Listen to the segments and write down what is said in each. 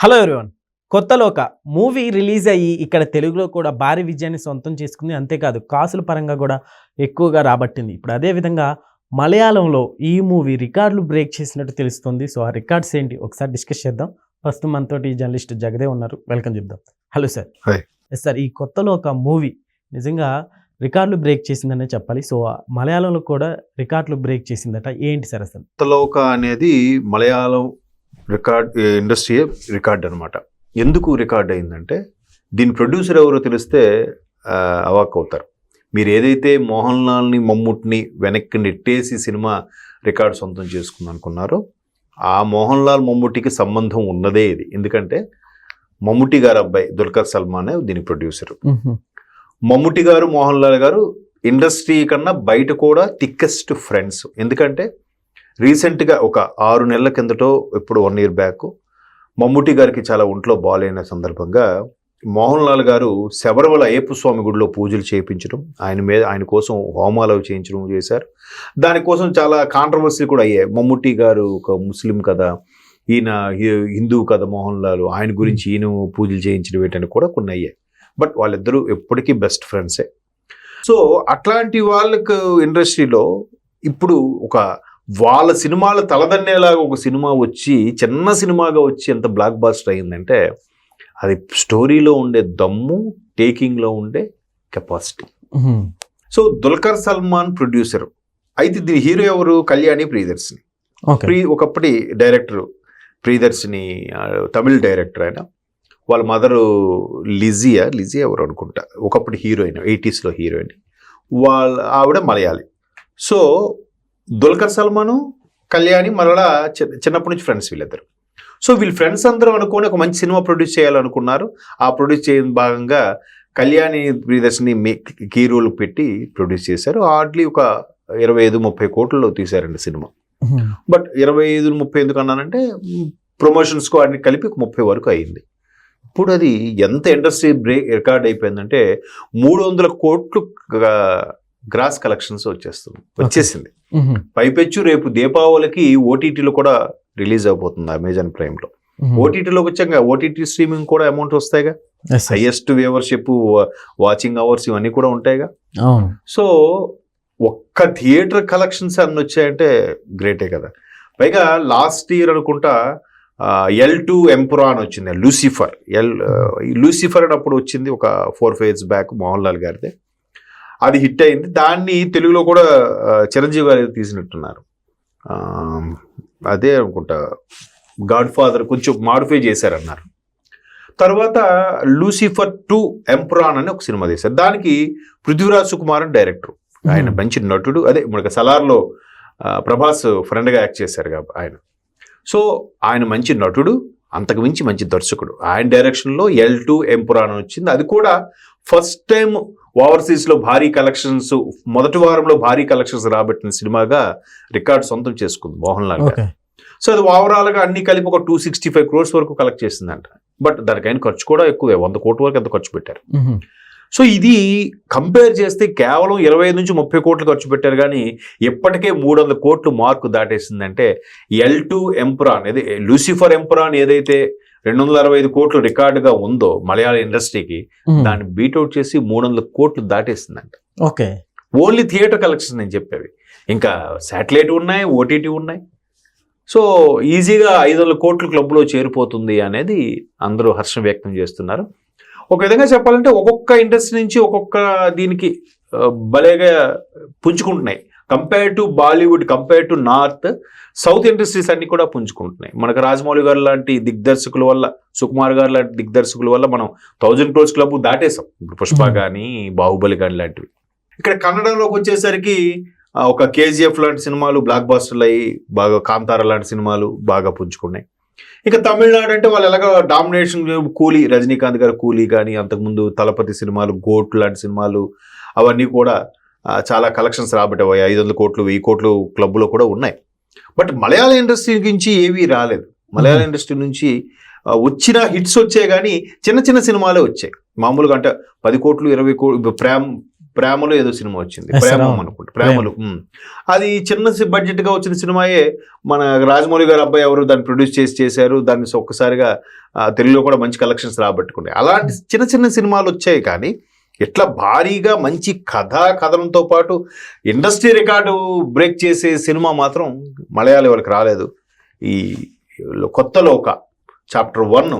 Hello everyone. Kotha Loka movie release అయ్యి ఇక్కడ తెలుగులో కూడా భారీ విజయాన్ని సొంతం చేసుకుంది. అంతేకాదు కాసుల పరంగా కూడా ఎక్కువగా రాబట్టింది. ఇప్పుడు అదే విధంగా మలయాళంలో ఈ మూవీ రికార్డులు బ్రేక్ చేసినట్టు తెలుస్తుంది. సో ఆ రికార్డ్స్ ఏంటి? ఒకసారి డిస్కస్ చేద్దాం. ప్రస్తుతం మనతోటి జర్నలిస్ట్ జగదే ఉన్నారు. వెల్కమ్ చెప్దాం. Hello sir. ఎస్ సార్ ఈ కొత్తలో ఒక మూవీ నిజంగా రికార్డులు బ్రేక్ చేసిందనే చెప్పాలి. సో మలయాళంలో కూడా రికార్డులు బ్రేక్ చేసిందట. ఏంటి సార్ అసలు? కొత్తలోక అనేది మలయాళం రికార్డ్ ఇండస్ట్రీ రికార్డ్ అనమాట ఎందుకు రికార్డ్ అయిందంటే దీని ప్రొడ్యూసర్ ఎవరో తెలిస్తే అవాక్ అవుతారు. మీరు ఏదైతే మోహన్ లాల్ని మమ్ముట్ని వెనక్కి నెట్టేసి సినిమా రికార్డ్ సొంతం చేసుకుంది అనుకున్నారో ఆ మోహన్ లాల్ మమ్ముటికి సంబంధం ఉన్నదే ఇది. ఎందుకంటే మమ్ముటి గారు అబ్బాయి దుల్కర్ సల్మానే దీని ప్రొడ్యూసర్. మమ్ముటి గారు మోహన్ లాల్ గారు ఇండస్ట్రీ కన్నా బయట కూడా థిక్కెస్ట్ ఫ్రెండ్స్. ఎందుకంటే రీసెంట్గా ఒక ఆరు నెలల కిందటో ఇప్పుడు వన్ ఇయర్ బ్యాక్ మమ్ముటి గారికి చాలా ఒంట్లో బాగాలేన సందర్భంగా మోహన్ లాల్ గారు శబరిమల అయ్యప్ప స్వామి గుడిలో పూజలు చేయించడం ఆయన మీద ఆయన కోసం హోమాలు అవి చేయించడం చేశారు. దానికోసం చాలా కాంట్రవర్సీలు కూడా అయ్యాయి. మమ్ముటి గారు ఒక ముస్లిం కదా ఈయన హిందూ హిందువు కదా మోహన్ లాల్ ఆయన గురించి ఈయన పూజలు చేయించడం ఏంటని కూడా కొన్ని అయ్యాయి. బట్ వాళ్ళిద్దరూ ఎప్పటికీ బెస్ట్ ఫ్రెండ్సే సో అట్లాంటి వాళ్ళకు ఇండస్ట్రీలో ఇప్పుడు ఒక వాళ్ళ సినిమాల తలదన్నేలాగా ఒక సినిమా వచ్చి చిన్న సినిమాగా వచ్చి ఎంత బ్లాక్ బాస్టర్ అయిందంటే అది స్టోరీలో ఉండే దమ్ము టేకింగ్లో ఉండే capacity so Dulquer Salmaan producer అయితే దీని హీరో ఎవరు? కళ్యాణి ప్రియదర్శిని ప్రీ ఒకప్పటి డైరెక్టర్ ప్రియదర్శిని తమిళ్ డైరెక్టర్ ఆయన. వాళ్ళ మదరు లిజియా లిజియా ఎవరు అనుకుంటా? ఒకప్పటి హీరోయిన్ ఎయిటీస్లో హీరోయిన్ వాళ్ళ ఆవిడ మలయాళి. సో దుల్కర్ సల్మాను కళ్యాణి మరలా చిన్నప్పటి నుంచి ఫ్రెండ్స్ వీళ్ళిద్దరు. సో వీళ్ళు ఫ్రెండ్స్ అందరూ అనుకొని ఒక మంచి సినిమా ప్రొడ్యూస్ చేయాలనుకున్నారు. ఆ ప్రొడ్యూస్ చేయడం భాగంగా కళ్యాణి ప్రియదర్శిని కీ రోల్ పెట్టి ప్రొడ్యూస్ చేశారు. హార్డ్లీ ఒక ఇరవై ఐదు ముప్పై కోట్లలో తీశారండి సినిమా. బట్ ఇరవై ఐదు ముప్పై ఎందుకు అన్నానంటే ప్రమోషన్స్కు అన్ని కలిపి ఒక ముప్పై వరకు అయింది. ఇప్పుడు అది ఎంత ఇండస్ట్రీ బ్రేక్ రికార్డ్ అయిపోయిందంటే మూడు వందల కోట్లు గ్రాస్ కలెక్షన్స్ వచ్చేస్తుంది. వచ్చేసింది. పైపెచ్చు రేపు దీపావళికి ఓటీటీలో కూడా రిలీజ్ అవబోతుంది అమెజాన్ ప్రైమ్లో. ఓటీటీలోకి వచ్చాక ఓటీటీ స్ట్రీమింగ్ కూడా అమౌంట్ వస్తాయిగా? హైయెస్ట్ వ్యూవర్షిప్ వాచింగ్ అవర్స్ ఇవన్నీ కూడా ఉంటాయిగా? సో ఒక్క థియేటర్ కలెక్షన్స్ అన్ని వచ్చాయంటే గ్రేటే కదా. పైగా లాస్ట్ ఇయర్ అనుకుంటా ఎల్ టు ఎంపురా అని వచ్చింది లూసిఫర్. ఎల్ లూసిఫర్ అని అప్పుడు వచ్చింది ఒక four five years back Mohanlal గారిది. అది హిట్ అయింది. దాన్ని తెలుగులో కూడా చిరంజీవి గారు తీసినట్టున్నారు. అదే అనుకుంటా గాడ్ ఫాదర్ కొంచెం మాడిఫై చేశారన్నారు. తర్వాత లూసిఫర్ టూ ఎంప్రాన్ అని ఒక సినిమా తీశారు. దానికి పృథ్వీరాజ్ సుకుమార్ అని డైరెక్టర్. ఆయన మంచి నటుడు. అదే మనకి సలార్లో ప్రభాస్ ఫ్రెండ్గా యాక్ట్ చేశారు కాబట్టి ఆయన. సో ఆయన మంచి నటుడు అంతకు మించి మంచి దర్శకుడు. ఆయన డైరెక్షన్లో ఎల్ టూ ఎంపురాన్ వచ్చింది. అది కూడా ఫస్ట్ టైం ఓవర్సీస్లో భారీ కలెక్షన్స్ మొదటి వారంలో భారీ కలెక్షన్స్ రాబట్టిన సినిమాగా రికార్డ్ సొంతం చేసుకుంది మోహన్ లాల్ గారు. సో అది ఓవరాల్గా అన్ని కలిపి ఒక టూ సిక్స్టీ ఫైవ్ క్రోర్స్ వరకు కలెక్ట్ చేసిందంట. బట్ దానికైన ఖర్చు కూడా ఎక్కువే వంద కోట్ల వరకు ఎంత ఖర్చు పెట్టారు. సో ఇది కంపేర్ చేస్తే కేవలం ఇరవై నుంచి ముప్పై కోట్లు ఖర్చు పెట్టారు కానీ ఇప్పటికే మూడు వందల కోట్లు మార్కు దాటేసిందంటే ఎల్ టు ఎంపురాన్ ఏది లూసిఫర్ ఎంపురాన్ ఏదైతే రెండు వందల అరవై ఐదు కోట్లు రికార్డుగా ఉందో మలయాళ ఇండస్ట్రీకి దాన్ని బీట్అవుట్ చేసి మూడు వందల కోట్లు దాటేసిందంట. ఓకే. ఓన్లీ థియేటర్ కలెక్షన్ నేను చెప్పేవి. ఇంకా శాటిలైట్ ఉన్నాయి ఓటీటీ ఉన్నాయి. సో ఈజీగా ఐదు వందల కోట్ల క్లబ్లో చేరిపోతుంది అనేది అందరూ హర్షం వ్యక్తం చేస్తున్నారు. ఒక విధంగా చెప్పాలంటే ఒక్కొక్క ఇండస్ట్రీ నుంచి ఒక్కొక్క దీనికి భలేగా పుంజుకుంటున్నాయి. Compare to Bollywood compare to north south industries అన్ని కూడా పుంజుకుంటున్నాయి. మనకు రాజమౌళి గారు లాంటి దిగ్దర్శకుల వల్ల సుకుమార్ గారు లాంటి దిగ్దర్శకుల వల్ల మనం థౌజండ్ క్రోర్స్ క్లబ్ దాటేసాం ఇప్పుడు పుష్ప Hmm. కానీ బాహుబలి కానీ లాంటివి. ఇక్కడ కన్నడంలోకి వచ్చేసరికి ఒక కేజీఎఫ్ లాంటి సినిమాలు బ్లాక్ బాస్టర్లు అయ్యి బాగా కాంతార లాంటి సినిమాలు బాగా పుంజుకున్నాయి. ఇక తమిళనాడు అంటే వాళ్ళు ఎలాగో డామినేషన్ కూలీ రజనీకాంత్ గారు కూలీ కానీ అంతకుముందు తలపతి సినిమాలు గోట్ లాంటి సినిమాలు అవన్నీ కూడా చాలా కలెక్షన్స్ రాబట్టాయి ఐదు వందల కోట్లు వెయ్యి కోట్లు క్లబ్లో కూడా ఉన్నాయి. బట్ మలయాళ ఇండస్ట్రీ నుంచి ఏవీ రాలేదు. మలయాళ. ఇండస్ట్రీ నుంచి వచ్చిన హిట్స్ వచ్చాయి కానీ చిన్న చిన్న సినిమాలే వచ్చాయి. మామూలుగా అంటే పది కోట్లు ఇరవై కోట్లు ప్రేమ్ ప్రేమలో ఏదో సినిమా వచ్చింది. ప్రేమం. అనుకుంటా. ప్రేమలు. అది చిన్న బడ్జెట్గా వచ్చిన సినిమాయే మన రాజమౌళి గారు అబ్బాయి ఎవరు దాన్ని ప్రొడ్యూస్ చేసి చేశారు దాన్ని ఒక్కసారిగా తెలుగులో కూడా మంచి కలెక్షన్స్ రాబట్టుకున్నాయి. అలాంటి చిన్న చిన్న సినిమాలు వచ్చాయి కానీ ఇట్లా భారీగా మంచి కథ కథనంతో పాటు ఇండస్ట్రీ రికార్డు బ్రేక్ చేసే సినిమా మాత్రం మలయాళీ వాళ్ళకి రాలేదు. ఈ Kotha Loka chapter one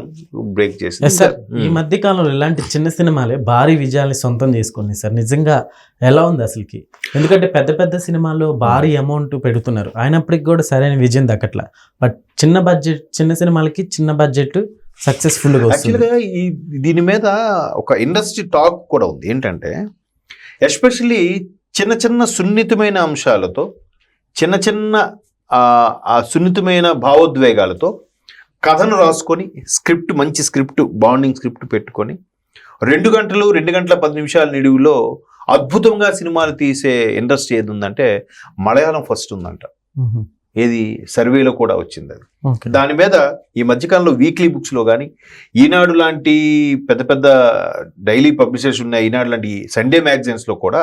break చేసింది. సార్ ఈ ఉమ్. మధ్య కాలంలో ఇలాంటి చిన్న సినిమాలే భారీ విజయాల్ని సొంతం చేసుకున్నాయి సార్ నిజంగా ఎలా ఉంది అసలుకి? ఎందుకంటే పెద్ద పెద్ద సినిమాల్లో భారీ అమౌంట్ పెడుతున్నారు. అయినప్పటికీ కూడా సరైన విజయం దక్కట్లా. బట్ చిన్న బడ్జెట్ చిన్న సినిమాలకి చిన్న బడ్జెట్ సక్సెస్ఫుల్గా వస్తుంది. యాక్చువల్గా ఈ దీని మీద ఒక ఇండస్ట్రీ టాక్ కూడా ఉంది. ఏంటంటే ఎస్పెషల్లీ చిన్న చిన్న సున్నితమైన అంశాలతో చిన్న చిన్న ఆ, సున్నితమైన భావోద్వేగాలతో కథను రాసుకొని స్క్రిప్ట్ మంచి స్క్రిప్ట్ బాండింగ్ స్క్రిప్ట్ పెట్టుకొని రెండు గంటలు రెండు గంటల పది నిమిషాల నిడివిలో అద్భుతంగా సినిమాలు తీసే ఇండస్ట్రీ ఏది ఉందంటే మలయాళం ఫస్ట్ ఉందంట. ఏది? సర్వేలో కూడా వచ్చింది అది. దాని మీద ఈ మధ్యకాలంలో వీక్లీ బుక్స్లో కానీ ఈనాడు లాంటి పెద్ద పెద్ద డైలీ పబ్లిషర్స్ ఉన్న ఈనాడు లాంటి సండే మ్యాగజైన్స్లో కూడా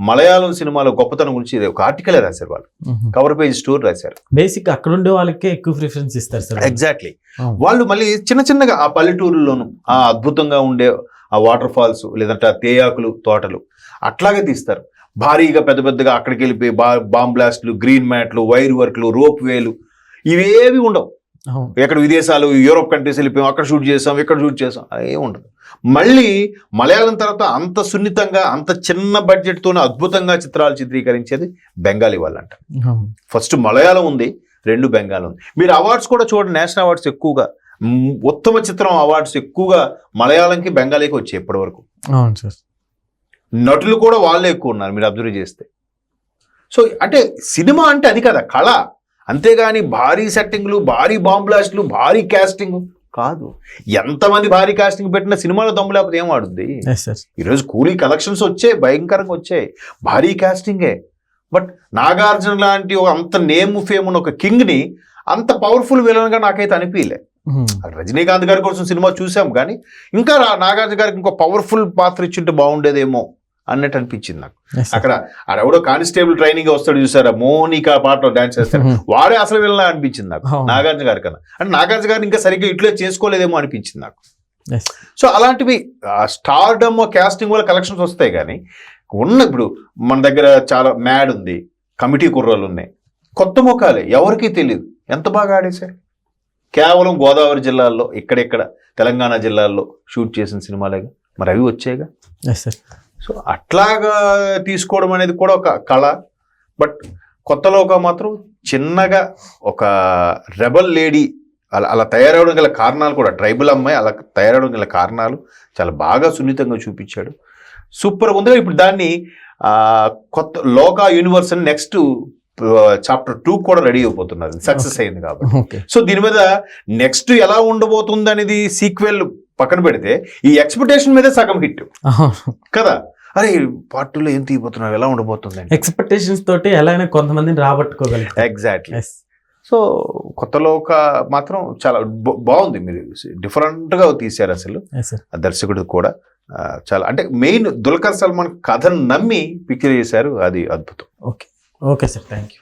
మలయాళం సినిమాల గొప్పతనం గురించి ఒక ఆర్టికలే రాశారు వాళ్ళు. కవర్ పేజ్ స్టోర్ రాశారు. బేసిక్ అక్కడ ఉండే వాళ్ళకే ఎక్కువ ప్రిఫరెన్స్ ఇస్తారు సార్ ఎగ్జాక్ట్లీ. వాళ్ళు మళ్ళీ చిన్న చిన్నగా ఆ పల్లెటూరులోను ఆ అద్భుతంగా ఉండే ఆ వాటర్ ఫాల్స్ లేదంటే ఆ తేయాకులు తోటలు అట్లాగే తీస్తారు. భారీగా పెద్ద పెద్దగా అక్కడికి వెళ్ళిపోయి బా బాంబ్ బ్లాస్ట్లు గ్రీన్ మ్యాట్లు వైర్ వర్క్లు రోప్ వేలు ఇవేవి ఉండవు. ఎక్కడ విదేశాలు యూరోప్ కంట్రీస్ వెళ్ళిపోయాం అక్కడ షూట్ చేసాం ఇక్కడ షూట్ చేసాం అది ఏం ఉండదు మళ్ళీ మలయాళం తర్వాత అంత సున్నితంగా అంత చిన్న బడ్జెట్తోనే అద్భుతంగా చిత్రాలు చిత్రీకరించేది బెంగాలీ వాళ్ళంట. ఫస్ట్ మలయాళం ఉంది రెండు బెంగాల్ ఉంది. మీరు అవార్డ్స్ కూడా చూడండి నేషనల్ అవార్డ్స్ ఎక్కువగా. ఉత్తమ చిత్రం అవార్డ్స్ ఎక్కువగా మలయాళంకి బెంగాలీకి వచ్చాయి ఇప్పటివరకు. అవును సార్. నటులు కూడా వాళ్ళే ఎక్కువ ఉన్నారు మీరు అబ్జర్వ్ చేస్తే. సో అంటే సినిమా అంటే అది కదా కళ. అంతేగాని భారీ సెట్టింగ్లు భారీ బాంబ్ బ్లాస్ట్లు భారీ కాస్టింగ్ కాదు. ఎంతమంది భారీ కాస్టింగ్ పెట్టిన సినిమాలో దమ్ము లేకపోతే ఏం ఆడుద్ది? ఈరోజు కూలీ కలెక్షన్స్ వచ్చాయి భయంకరంగా వచ్చాయి. భారీ కాస్టింగే. బట్ నాగార్జున లాంటి ఒక అంత నేమ్ ఫేమ్ ఉన్న ఒక కింగ్ని అంత పవర్ఫుల్ విలన్గా నాకైతే అనిపించలే మ్మ్. రజనీకాంత్ గారి కోసం సినిమా చూసాం కానీ ఇంకా నాగార్జున గారికి ఇంకో పవర్ఫుల్ పాత్ర ఇచ్చింటే బాగుండేదేమో. అన్నట్టు అనిపించింది నాకు. అక్కడ ఆడెవడో కానిస్టేబుల్ ట్రైనింగ్ వస్తాడు చూసారా? మోనికా పాటలో డాన్స్ చేస్తాడు. మ్మ్. వాడే అసలు విలన్ అనిపించింది నాకు. నాగార్జున గారి కన్నా. అంటే నాగార్జున గారిని ఇంకా సరిగ్గా ఇట్లే చేసుకోలేదేమో అనిపించింది నాకు. సో అలాంటివి స్టార్డమ్ కాస్టింగ్ వల్ల కలెక్షన్స్ వస్తాయి కానీ ఉన్న ఇప్పుడు మన దగ్గర చాలా మ్యాడ్ ఉంది కమిటీ కుర్రాలు ఉన్నాయి. కొత్త ముఖాలే ఎవరికీ తెలియదు ఎంత బాగా ఆడేశారు కేవలం గోదావరి జిల్లాల్లో ఇక్కడెక్కడ తెలంగాణ జిల్లాల్లో షూట్ చేసిన సినిమాలేగా? మరి అవి వచ్చాయిగా? సార్. సో అట్లాగా తీసుకోవడం అనేది కూడా ఒక కళ. బట్ కొత్తలోగా మాత్రం చిన్నగా ఒక రెబల్ లేడీ అలా అలా తయారవడం గల కారణాలు కూడా ట్రైబల్ అమ్మాయి అలా తయారవడం గల కారణాలు చాలా బాగా సున్నితంగా చూపించాడు. సూపర్ ఉంది ఇప్పుడు దాన్ని కొత్త లోకా యూనివర్స్ అని నెక్స్ట్ చాప్టర్ టూ కూడా రెడీ అయిపోతున్నారు సక్సెస్ అయింది కాబట్టి. సో దీని మీద నెక్స్ట్ ఎలా ఉండబోతుంది అనేది సీక్వెల్ పక్కన పెడితే ఈ ఎక్స్పెక్టేషన్ మీదే సగం హిట్. కదా? అరే పార్ట్ టూలో ఏం తీయబోతున్నారు? ఎలా ఉండబోతుంది ఎక్స్పెక్టేషన్స్ తోటి ఎలా అయినా కొంతమందిని రాబట్టుకోగలుగుతారు ఎగ్జాక్ట్లీ సో కొత్తలో ఒక మాత్రం చాలా బాగుంది. మీరు డిఫరెంట్గా తీశారు అసలు. దర్శకుడు కూడా చాలా అంటే మెయిన్ దుల్కర్ సల్మాన్ కథను నమ్మి పిక్చర్ చేశారు. అది అద్భుతం. Okay okay sir thank you